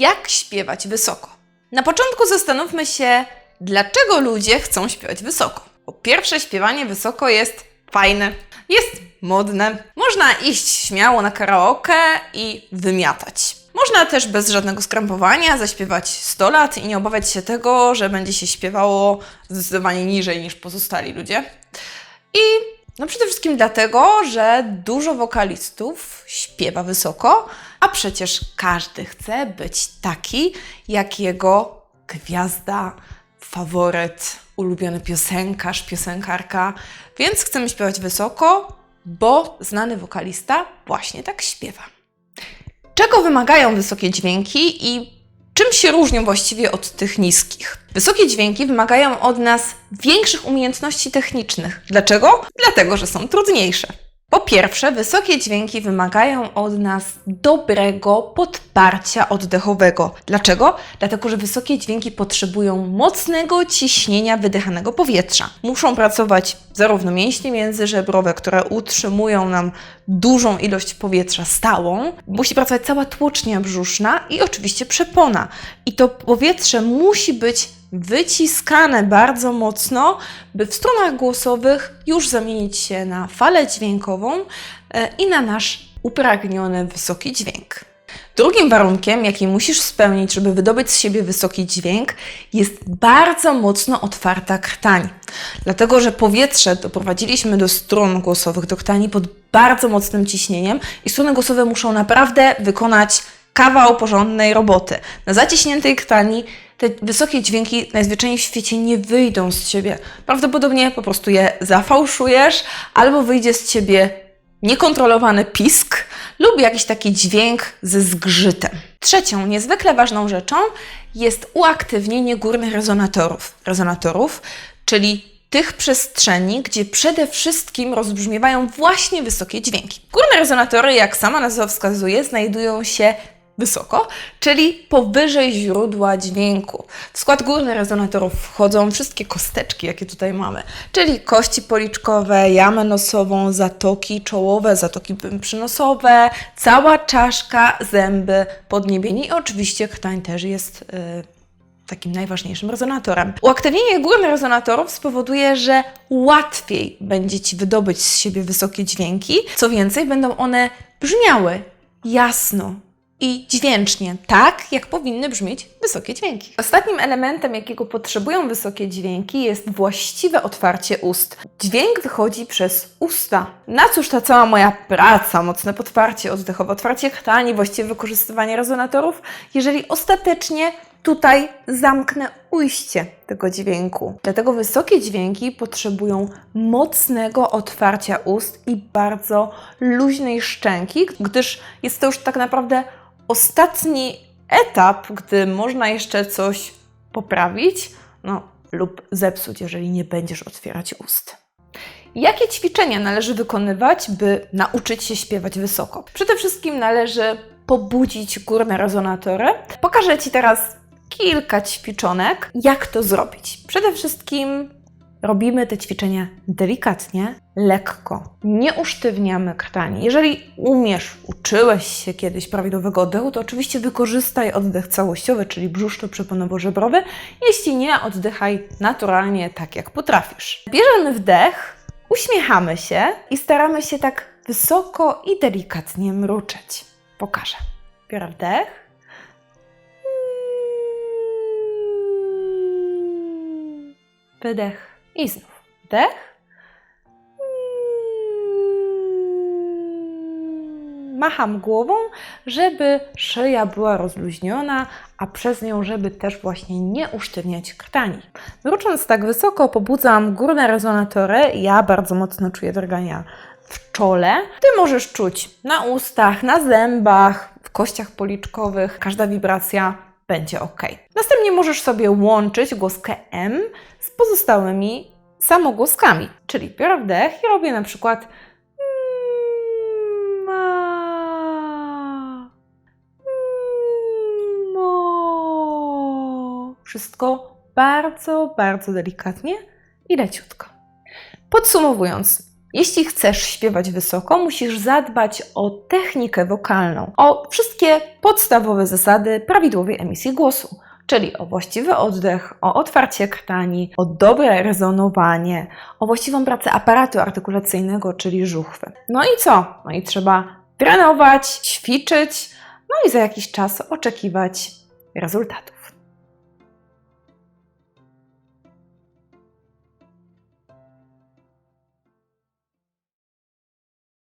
Jak śpiewać wysoko? Na początku zastanówmy się, dlaczego ludzie chcą śpiewać wysoko. Po pierwsze, śpiewanie wysoko jest fajne, jest modne. Można iść śmiało na karaoke i wymiatać. Można też bez żadnego skrępowania zaśpiewać 100 lat i nie obawiać się tego, że będzie się śpiewało zdecydowanie niżej niż pozostali ludzie. I no przede wszystkim dlatego, że dużo wokalistów śpiewa wysoko, a przecież każdy chce być taki, jak jego gwiazda, faworyt, ulubiony piosenkarz, piosenkarka. Więc chcemy śpiewać wysoko, bo znany wokalista właśnie tak śpiewa. Czego wymagają wysokie dźwięki i czym się różnią właściwie od tych niskich? Wysokie dźwięki wymagają od nas większych umiejętności technicznych. Dlaczego? Dlatego, że są trudniejsze. Po pierwsze, wysokie dźwięki wymagają od nas dobrego podparcia oddechowego. Dlaczego? Dlatego, że wysokie dźwięki potrzebują mocnego ciśnienia wydychanego powietrza. Muszą pracować zarówno mięśnie międzyżebrowe, które utrzymują nam dużą ilość powietrza stałą, musi pracować cała tłocznia brzuszna i oczywiście przepona. I to powietrze musi być wyciskane bardzo mocno, by w stronach głosowych już zamienić się na falę dźwiękową e, i na nasz upragniony wysoki dźwięk. Drugim warunkiem, jaki musisz spełnić, żeby wydobyć z siebie wysoki dźwięk, jest bardzo mocno otwarta krtań. Dlatego, że powietrze doprowadziliśmy do strun głosowych, do krtani pod bardzo mocnym ciśnieniem i struny głosowe muszą naprawdę wykonać kawał porządnej roboty. Na zaciśniętej krtani te wysokie dźwięki najzwyczajniej w świecie nie wyjdą z ciebie. Prawdopodobnie po prostu je zafałszujesz, albo wyjdzie z ciebie niekontrolowany pisk lub jakiś taki dźwięk ze zgrzytem. Trzecią niezwykle ważną rzeczą jest uaktywnienie górnych rezonatorów. Rezonatorów, czyli tych przestrzeni, gdzie przede wszystkim rozbrzmiewają właśnie wysokie dźwięki. Górne rezonatory, jak sama nazwa wskazuje, znajdują się wysoko, czyli powyżej źródła dźwięku. W skład górnych rezonatorów wchodzą wszystkie kosteczki, jakie tutaj mamy, czyli kości policzkowe, jamę nosową, zatoki czołowe, zatoki przynosowe, cała czaszka, zęby, podniebienie i oczywiście krtań też jest yy, takim najważniejszym rezonatorem. Uaktywnienie górnych rezonatorów spowoduje, że łatwiej będzie Ci wydobyć z siebie wysokie dźwięki. Co więcej, będą one brzmiały jasno, i dźwięcznie, tak jak powinny brzmieć wysokie dźwięki. Ostatnim elementem, jakiego potrzebują wysokie dźwięki, jest właściwe otwarcie ust. Dźwięk wychodzi przez usta. Na cóż ta cała moja praca, mocne podparcie oddechowe, otwarcie krtani, właściwe wykorzystywanie rezonatorów, jeżeli ostatecznie tutaj zamknę ujście tego dźwięku. Dlatego wysokie dźwięki potrzebują mocnego otwarcia ust i bardzo luźnej szczęki, gdyż jest to już tak naprawdę ostatni etap, gdy można jeszcze coś poprawić, no lub zepsuć, jeżeli nie będziesz otwierać ust. Jakie ćwiczenia należy wykonywać, by nauczyć się śpiewać wysoko? Przede wszystkim należy pobudzić górne rezonatory. Pokażę Ci teraz kilka ćwiczonek, jak to zrobić. Przede wszystkim robimy te ćwiczenia delikatnie, lekko. Nie usztywniamy krtani. Jeżeli umiesz, uczyłeś się kiedyś prawidłowego oddechu, to oczywiście wykorzystaj oddech całościowy, czyli brzuszno-przeponowo-żebrowy. Jeśli nie, oddychaj naturalnie, tak jak potrafisz. Bierzemy wdech, uśmiechamy się i staramy się tak wysoko i delikatnie mruczeć. Pokażę. Biorę wdech. Wydech. I znów wdech. Macham głową, żeby szyja była rozluźniona, a przez nią, żeby też właśnie nie usztywniać krtani. Mrucząc tak wysoko, pobudzam górne rezonatory. Ja bardzo mocno czuję drgania w czole. Ty możesz czuć na ustach, na zębach, w kościach policzkowych. Każda wibracja będzie ok. Następnie możesz sobie łączyć głoskę M z pozostałymi samogłoskami. Czyli biorę wdech i robię na przykład ma, mo. Wszystko bardzo, bardzo delikatnie i leciutko. Podsumowując, Jeśli chcesz śpiewać wysoko, musisz zadbać o technikę wokalną, o wszystkie podstawowe zasady prawidłowej emisji głosu, czyli o właściwy oddech, o otwarcie krtani, o dobre rezonowanie, o właściwą pracę aparatu artykulacyjnego, czyli żuchwy. No i co? No i trzeba trenować, ćwiczyć, no i za jakiś czas oczekiwać rezultatów.